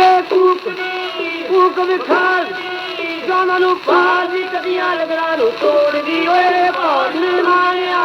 ਦੇ ਕੂਕ ਕੂਕ ਵਿਖਾਲ ਜਾਨਾਂ ਨੂੰ ਬਾਜੀ ਕਦੀਆਂ ਲਗਰਾਂ ਨੂੰ ਤੋੜਦੀ ਓਏ ਬਾਣ ਮਾਰਿਆ।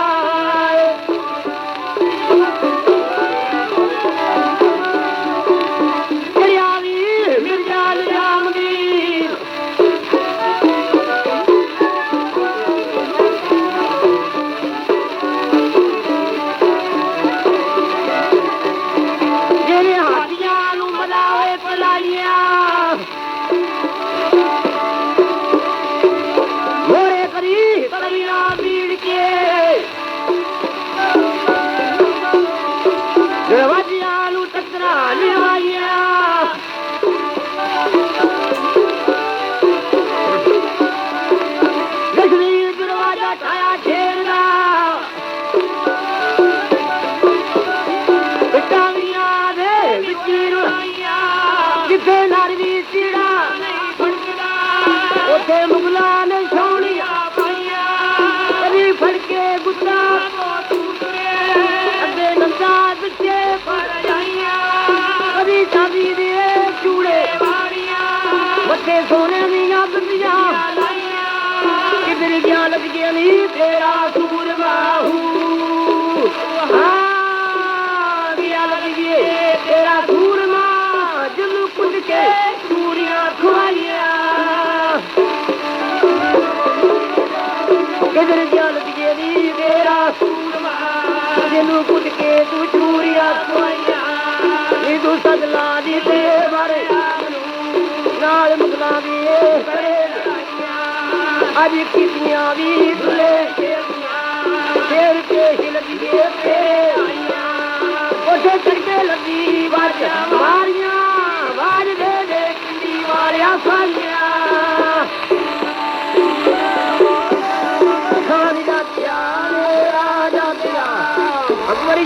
ਜਿੱਥੇ ਨਰਵੀ ਚਿੜਾ ਨਹੀਂ ਫੜਕਦਾ ਉੱਥੇ ਮੁਗਲਾਂ ਨੇ ਛਾਉਣੀਆਂ ਪਾਈਆਂ। ਕਦੀ ਫੜ ਕੇ ਗੁੱਸਾ ਅੱਗੇ ਨੰਦਾ ਵਿੱਚੇ ਫੜ ਜਾਈਆਂ ਕਦੀ ਚਾਂਦੀ ਦੇ ਚੂੜੇ ਮਾਰੀਆਂ ਮੱਥੇ ਸੋਨੇ ਦੀਆਂ ਬਿੰਦੀਆਂ ਲਾਈਆਂ। ਕਿਧਰ ਗਿਆ ਲੱਗ ਗਿਆ ਨਹੀਂ ਤੇਰਾ ਚੂੜੀਆਂ ਖਵਾਈਆਂ ਕਿਧਰ ਗਿਆ ਲੱਗ ਗਿਆ ਨਹੀਂ ਸੂਰਮਾ ਜਲੂ ਕੁੰਡ ਕੇ ਤੂੰ ਚੂੜੀਆਂ ਖਵਾਈਆਂ ਇਹ ਤੂੰ ਸਦਲਾ ਦੀ ਤੇ ਮਰਿਆ ਨਾਲ ਮੁਗਲਾਂ ਦੀ ਇਹ ਬੜੇ ਅੱਜ ਕੀਤੀਆਂ ਵੀ ਤੁਲੇ ਫੇਰ ਕੇ ਹਿਲ ਗਏ ਤੇਰੇ ਆਈਆਂ ਉੱਥੇ ਚੜਕੇ ਲੱਗੀ ਵਾਜ वरी खणी